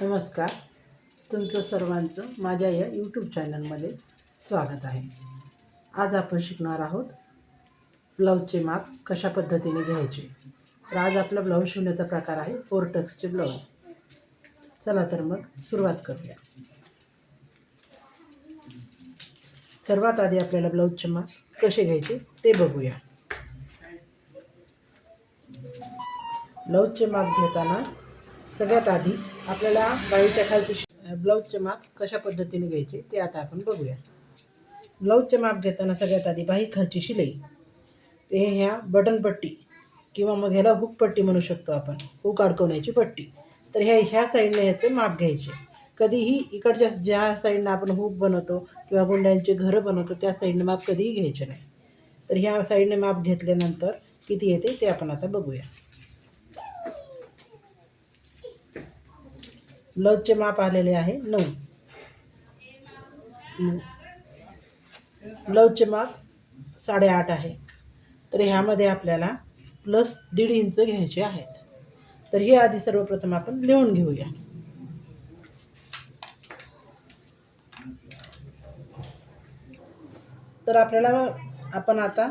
नमस्कार. तुमचं सर्वांचं माझ्या या यूट्यूब चॅनलमध्ये स्वागत आहे. आज आपण शिकणार आहोत ब्लाऊजचे माप कशा पद्धतीने घ्यायचे. तर आज आपला ब्लाऊज शिवण्याचा प्रकार आहे फोर टक्सचे ब्लाऊज. चला तर मग सुरुवात करूया. सर्वात आधी आपल्याला ब्लाऊजचे माप कसे घ्यायचे ते बघूया. ब्लाऊजचे माप घेताना सगळ्यात आधी आपल्याला बाईच्या खालची शि- ब्लाऊजचे माप कशा पद्धतीने घ्यायचे ते आता आपण बघूया. ब्लाऊजचे माप घेताना सगळ्यात आधी बाही खालची शिलाई. ते ह्या बटन पट्टी किंवा मग ह्याला हुक पट्टी म्हणू शकतो आपण हुक अडकवण्याची पट्टी. तर ह्या ह्या साईडने ह्याचे माप घ्यायचे. कधीही इकडच्या ज्या साईडनं आपण हुक बनवतो किंवा गुंड्यांचे घरं बनवतो त्या साईडने माप कधीही घ्यायचे नाही. तर ह्या साईडने माप घेतल्यानंतर किती येते ते आपण आता बघूया. ब्लाऊजचे माप आलेले आहे नऊ. नऊ. ब्लाऊजचे माप साडेआठ आहे. तर ह्यामध्ये आपल्याला प्लस दीड इंच घ्यायचे आहेत. तर हे आधी सर्वप्रथम आपण लिहून घेऊया. तर आपल्याला आपण आता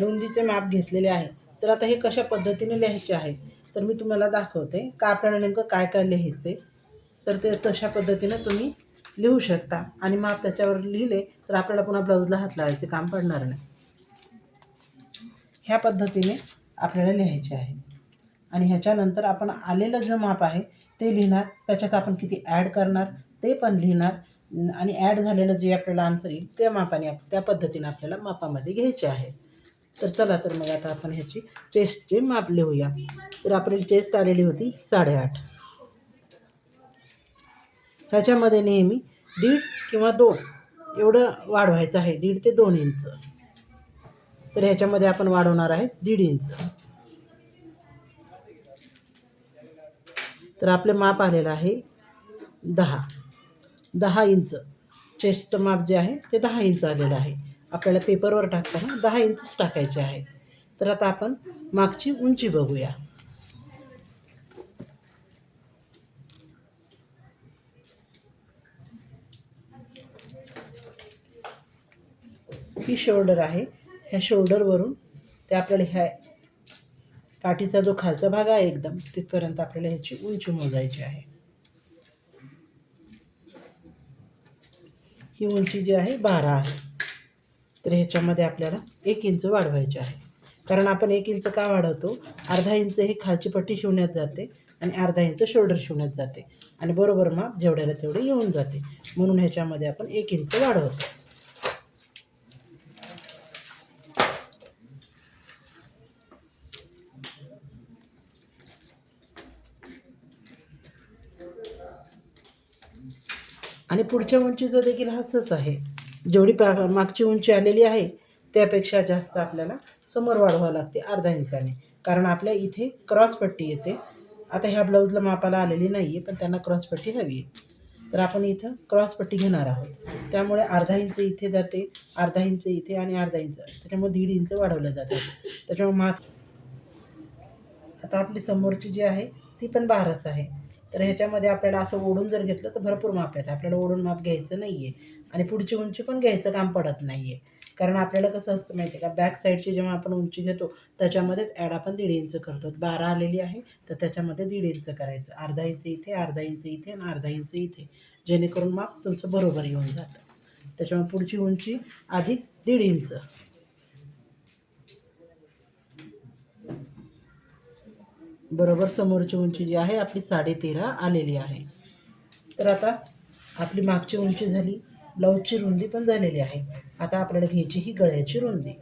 रुंदीचे माप घेतलेले आहे. तर आता हे कशा पद्धतीने लिहायचे आहे? तर मी तुम्हाला दाखवते. का आपल्याला नेमकं काय काय लिहायचे? तर ते तशा पद्धतीनं तुम्ही लिहू शकता. आणि माप त्याच्यावर लिहिले तर आपल्याला पुन्हा ब्लाऊजला हात लावायचे काम पडणार नाही. ह्या पद्धतीने आपल्याला लिहायचे आहे. आणि ह्याच्यानंतर आपण आलेलं जे माप आहे ते लिहिणार. त्याच्यात आपण किती ॲड करणार ते पण लिहिणार. आणि ॲड झालेलं जे आपल्याला आन्सर येईल त्या मापाने आप त्या पद्धतीने आपल्याला मापामध्ये घ्यायचे आहे. तर चला तर मग आता आपण ह्याची चेस्टचे माप लिहूया. तर आपली चेस्ट आलेली होती साडेआठ. ह्याच्यामध्ये नेहमी दीड किंवा दोन एवढं वाढवायचं आहे. दीड ते दोन इंच. तर ह्याच्यामध्ये आपण वाढवणार आहे दीड इंच. तर आपले माप आलेलं आहे दहा. दहा इंच. चेस्टचं माप जे आहे ते दहा इंच आलेलं आहे. आपल्याला पेपरवर टाकताना दहा इंचच टाकायचे आहे. तर आता आपण मागची उंची बघूया. ही शोल्डर आहे. ह्या शोल्डरवरून ते आपल्याला ह्या पाठीचा जो खालचा भाग आहे एकदम तिथपर्यंत आपल्याला ह्याची उंची मोजायची आहे. ही उंची जी आहे बारा आहे. तर ह्याच्यामध्ये आपल्याला एक इंच वाढवायचे आहे. कारण आपण एक इंच का वाढवतो? अर्धा इंच ही खालची पट्टी शिवण्यात जाते आणि अर्धा इंच शोल्डर शिवण्यात जाते. आणि बरोबर माप जेवढ्याला तेवढे येऊन जाते. म्हणून ह्याच्यामध्ये आपण एक इंच वाढवतो आणि पुढच्या उंचीचं देखील हाच आहे. जेवढी पा मागची उंची आलेली आहे त्यापेक्षा जास्त आपल्याला समोर वाढवावं लागते अर्धा इंचाने. कारण आपल्या इथे क्रॉसपट्टी येते. आता ह्या ब्लाऊजला मापाला आलेली नाही आहे पण त्यांना क्रॉसपट्टी हवी आहे. तर आपण इथं क्रॉसपट्टी घेणार आहोत. त्यामुळे अर्धा इंच इथे जाते अर्धा इंच इथे आणि अर्धा इंच. त्याच्यामुळे दीड इंच वाढवलं जातं. त्याच्यामुळे माग आता आपली समोरची जी आहे ती पण बाराच आहे. तर ह्याच्यामध्ये आपल्याला असं ओढून जर घेतलं तर भरपूर माप येतं आपल्याला ओढून माप घ्यायचं नाही आहे आणि पुढची उंची पण घ्यायचं काम पडत नाही आहे कारण आपल्याला कसं असतं माहिती आहे का? बॅक साईडची जेव्हा आपण उंची घेतो त्याच्यामध्येच ॲड आपण दीड इंच करतो. बारा आलेली आहे तर त्याच्यामध्ये दीड इंच करायचं. अर्धा इंच इथे अर्धा इंच इथे आणि अर्धा इंच इथे. जेणेकरून माप तुमचं बरोबर येऊन जातं. त्याच्यामुळे पुढची उंची अधिक दीड इंच बरोबर समोरची उंची जी आहे आपली साडेतेरा आलेली आहे. तर आता आपली मागची उंची झाली ब्लाऊजची रुंदी पण झालेली आहे. आता आपल्याला घ्यायची ही गळ्याची रुंदी.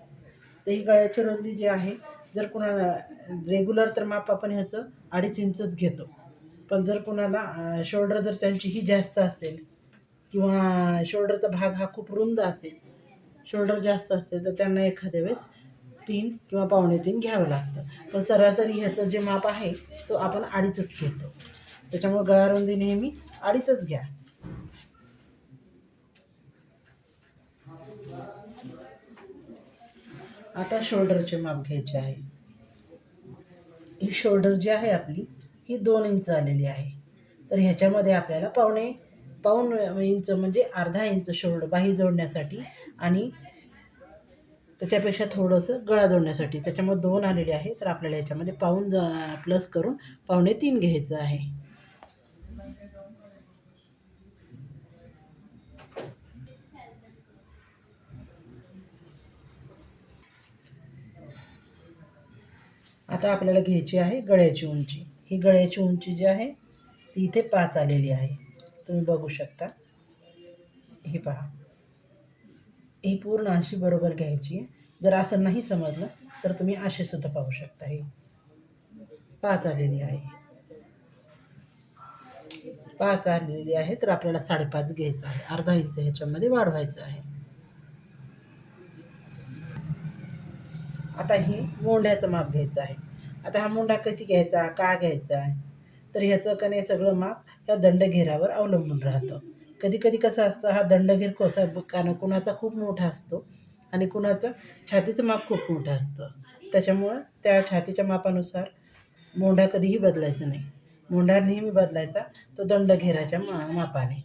तर ही गळ्याची रुंदी जी आहे जर कुणाला रेग्युलर तर माप आपण ह्याचं अडीच इंचच घेतो. पण जर कुणाला शोल्डर जर त्यांची ही जास्त असेल किंवा शोल्डरचा भाग हा खूप रुंद असेल शोल्डर जास्त असेल तर त्यांना एखाद्या वेळेस तीन किंवा पावणे तीन घ्यावं लागतं. पण सरासरी ह्याचं जे माप आहे तो आपण अडीचच घेतो. त्याच्यामुळे गळारुंदी नेहमी अडीचच घ्या. आता शोल्डरचे माप घ्यायचे आहे. ही शोल्डर जी आहे आपली ही दोन इंच आलेली आहे. तर ह्याच्यामध्ये आपल्याला पावणे पाऊण इंच म्हणजे अर्धा इंच शोल्डर बाही जोडण्यासाठी आणि त्याच्यापेक्षा थोडंसं गळा जोडण्यासाठी. त्याच्यामुळे दोन आलेले आहे तर आपल्याला याच्यामध्ये पाऊन जा प्लस करून पावणे तीन घ्यायचं आहे. आता आपल्याला घ्यायची आहे गळ्याची उंची. ही गळ्याची उंची जी आहे ती इथे पाच आलेली आहे. तुम्ही बघू शकता. हे पहा. ही पूर्ण अशी बरोबर घ्यायची आहे. जर असं नाही समजलं तर तुम्ही आशेसुद्धा पाहू शकता. ही पाच आलेली आहे. पाच आलेली आहे तर आपल्याला साडेपाच घ्यायचं आहे. अर्धा इंच ह्याच्यामध्ये वाढवायचं आहे. आता ही मोंढ्याचं माप घ्यायचं आहे. आता हा मोंढा कधी घ्यायचा? का घ्यायचा? आहे तर ह्याचं कने नाही सगळं माप ह्या दंडघेरावर अवलंबून राहतं. कधी कधी कसं असतं हा दंडघेर कोसा कारण कुणाचा खूप मोठा असतो आणि कुणाचं छातीचं माप खूप मोठं असतं. त्याच्यामुळं त्या छातीच्या मापानुसार मोंढा कधीही बदलायचा नाही. मोंढा नेहमी बदलायचा तो दंडघेराच्या मा मापाने.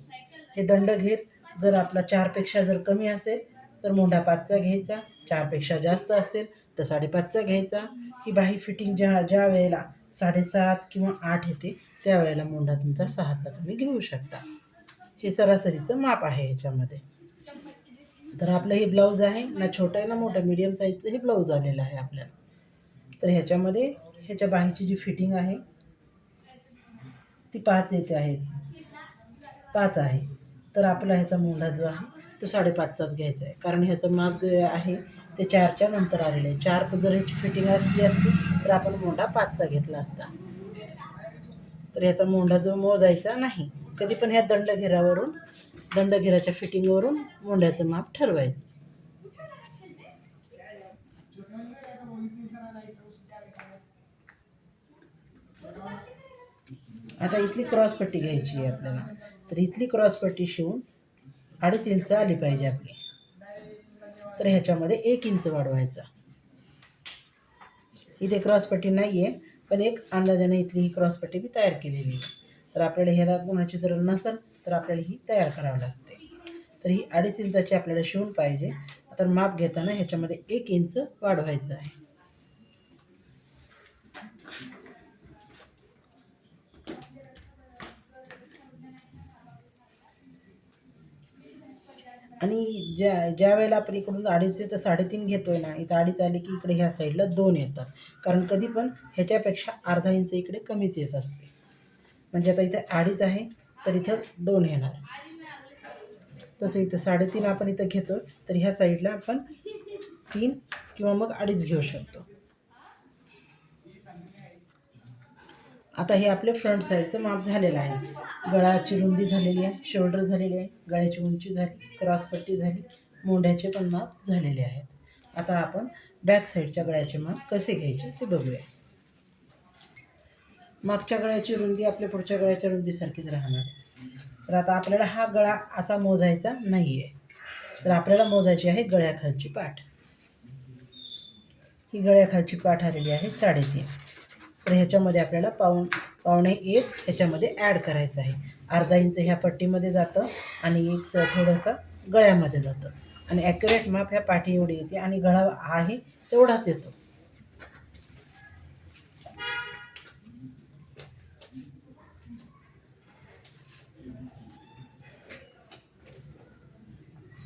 हे दंडघेर जर आपला चारपेक्षा जर कमी असेल तर मोंढा पाचचा घ्यायचा चारपेक्षा जास्त असेल तर साडेपाचचा घ्यायचा. ही बाही फिटिंग ज्या ज्या वेळेला साडेसात किंवा आठ येते त्यावेळेला मोंढा तुमचा सहाचा तुम्ही घेऊ शकता. हे सरासरीचं माप आहे ह्याच्यामध्ये. तर आपलं हे ब्लाऊज आहे ना छोटं आहे ना मोठं. मीडियम साईजचं हे ब्लाऊज आलेलं आहे आपल्याला. तर ह्याच्यामध्ये ह्याच्या बाहेरची जी फिटिंग आहे ती पाच येते आहे पाच आहे. तर आपला ह्याचा मोंढा जो आहे तो साडेपाचचाच घ्यायचा आहे. कारण ह्याचं माप जे आहे ते चारच्या नंतर आलेलं आहे. चार जर ह्याची फिटिंग असली असती तर आपण मोंढा पाचचा घेतला असता. तर ह्याचा मोंढा जो मोजायचा नाही. कधी पण ह्या दंडघेरावरून दंडघेराच्या फिटिंगवरून मोंड्याचं माप ठरवायचं. आता इथली क्रॉसपट्टी घ्यायची आहे आपल्याला. तर इथली क्रॉसपट्टी शिवून अडीच इंच आली पाहिजे आपली. तर ह्याच्यामध्ये एक इंच वाढवायचा. इथे क्रॉसपट्टी नाही आहे पण एक अंदाजाने इथली ही क्रॉसपट्टी मी तयार केलेली आहे. तर आपल्याला ह्याला कोणाची जर नसेल तर आपल्याला ही तयार करावी लागते. तर ही अडीच इंचाची आपल्याला शिवून पाहिजे. तर माप घेताना ह्याच्यामध्ये एक इंच वाढवायचं आहे. आणि ज्या ज्या वेळेला आपण इकडून अडीच तर साडेतीन घेतोय ना इथं अडीच आले की इकडे ह्या साईडला दोन येतात. कारण कधी पण ह्याच्यापेक्षा अर्धा इंच इकडे कमीच येत असते. म्हणजे आता इथे अडीच आहे तर इथं दोन येणार. तसं इथं साडेतीन आपण इथं घेतो तर ह्या साईडला आपण तीन किंवा मग अडीच घेऊ शकतो. आता हे आपले फ्रंट साईडचं माप झालेलं आहे. गळाची रुंदी झालेली आहे शोल्डर झालेली आहे गळ्याची उंची झाली क्रॉसपट्टी झाली मोंढ्याचे पण माप झालेले आहेत. आता आपण बॅक साईडच्या गळ्याचे माप कसे घ्यायचे ते बघूया. मागच्या गळ्याची रुंदी आपल्या पुढच्या गळ्याच्या रुंदीसारखीच राहणार. आहे. तर आता आपल्याला हा गळा असा मोजायचा नाही आहे तर आपल्याला मोजायची आहे गळ्याखालची पाठ. ही गळ्याखालची पाठ आलेली आहे साडेतीन. तर ह्याच्यामध्ये आपल्याला पाऊण पावणे एक ह्याच्यामध्ये ॲड करायचं आहे. अर्धा इंच ह्या पट्टीमध्ये जातं आणि एक थोडंसं गळ्यामध्ये जातं. आणि ॲक्युरेट माप ह्या पाठी एवढी येते आणि गळा आहे तेवढाच येतो.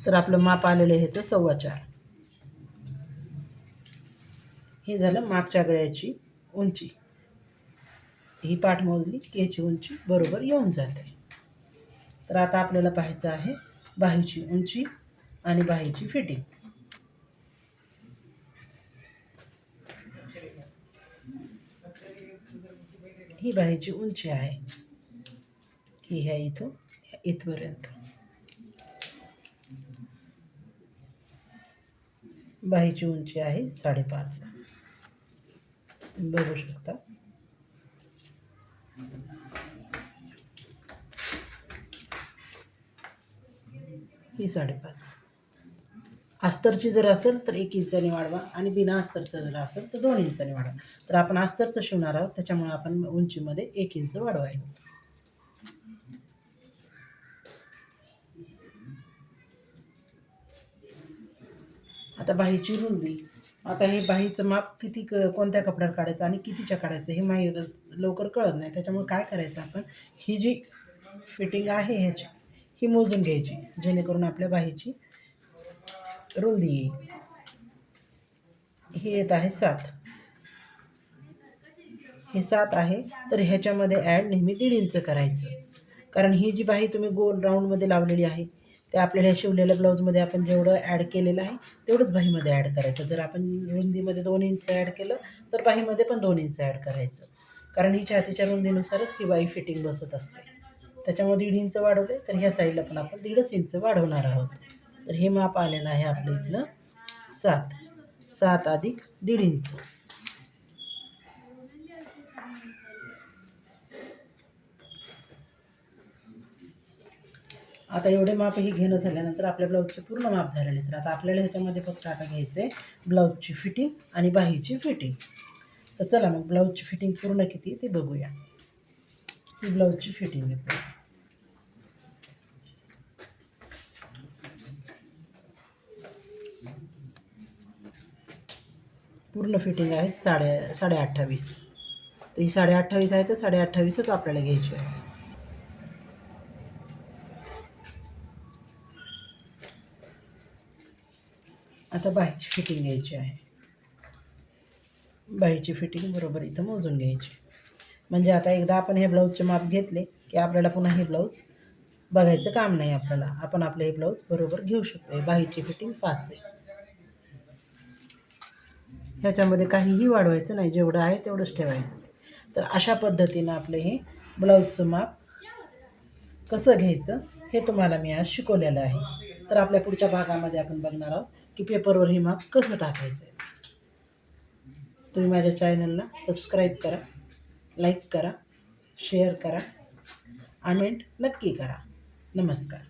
तर आपलं माप आलेलं आहे ह्याचं सव्वा चार. हे झालं मागच्या गळ्याची उंची. ही पाठ मोजली की याची उंची बरोबर येऊन जाते. तर आता आपल्याला पाहायचं आहे बाहीची उंची आणि बाहीची फिटिंग. ही बाहीची उंची आहे. ही ह्या इथून इथपर्यंत. बाहीची उंची आहे साडेपाच. तुम्ही बघू शकता. ही साडेपाच. अस्तरची जर असेल तर एक इंचाने वाढवा आणि बिना अस्तरचं जर असेल तर दोन इंचाने वाढवा. तर आपण अस्तरचं शिवणार आहोत त्याच्यामुळे आपण उंचीमध्ये एक इंच वाढवायला आता बाहीची रुंदी. आता हे बाहीचं माप किती क कोणत्या कपड्यावर काढायचं आणि कितीच्या काढायचं हे माही लवकर कळत नाही. त्याच्यामुळे काय करायचं आपण? ही जी फिटिंग आहे ह्याची ही मोजून घ्यायची जेणेकरून आपल्या बाहीची रुंदी येईल. ही येत आहे सात. हे सात आहे तर ह्याच्यामध्ये ॲड नेहमी दीड इंच करायचं. कारण ही जी बाही तुम्ही गोल राऊंडमध्ये लावलेली आहे ते आपल्याला शिवलेल्या ब्लाऊजमध्ये आपण जेवढं ॲड केलेलं आहे तेवढंच बाहीमध्ये ॲड करायचं. जर आपण रुंदीमध्ये दोन इंच ॲड केलं तर बाहीमध्ये पण दोन इंच ॲड करायचं. कारण ही छातीच्या रुंदीनुसारच ही बाई फिटिंग बसत असते. त्याच्यामुळे दीड इंच वाढवले तर ह्या साईडला पण आपण दीडच इंच वाढवणार आहोत. तर हे माप आलेलं आहे आपलं इथलं सात. सात अधिक दीड इंच आता एवढे माप ही घेणं झाल्यानंतर आपल्या ब्लाऊजचे पूर्ण माप झालेले तर आता आपल्याला ह्याच्यामध्ये फक्त आता घ्यायचं आहे ब्लाऊजची फिटिंग आणि बाहीची फिटिंग तर चला मग ब्लाऊजची फिटिंग पूर्ण किती ते बघूया. ही ब्लाऊजची फिटिंग आहे पूर्ण. पूर्ण फिटिंग आहे साडे साडे अठ्ठावीस. तर ही साडे अठ्ठावीस आहे तर साडे अठ्ठावीसच आपल्याला घ्यायची आहे. आता बाहीची फिटिंग घ्यायची आहे. बाहीची फिटिंग बरोबर इथं मोजून घ्यायची. म्हणजे आता एकदा आपण हे ब्लाऊजचे माप घेतले की आपल्याला पुन्हा हे ब्लाऊज बघायचं काम नाही आपल्याला. आपण आपलं हे ब्लाऊज बरोबर घेऊ शकतो. बाहीची फिटिंग पाच आहे. ह्याच्यामध्ये काहीही वाढवायचं नाही. जेवढं आहे तेवढंच ठेवायचं. तर अशा पद्धतीनं आपलं हे ब्लाऊजचं माप कसं घ्यायचं हे तुम्हाला मी आज शिकवलेलं आहे. तर आपल्या पुढच्या भागामध्ये आपण बघणार आहोत. की पेपरवर हे माप कसं टाकायचं आहे? तुम्ही माझ्या चॅनलला सबस्क्राईब करा लाईक करा शेअर करा कमेंट नक्की करा. नमस्कार.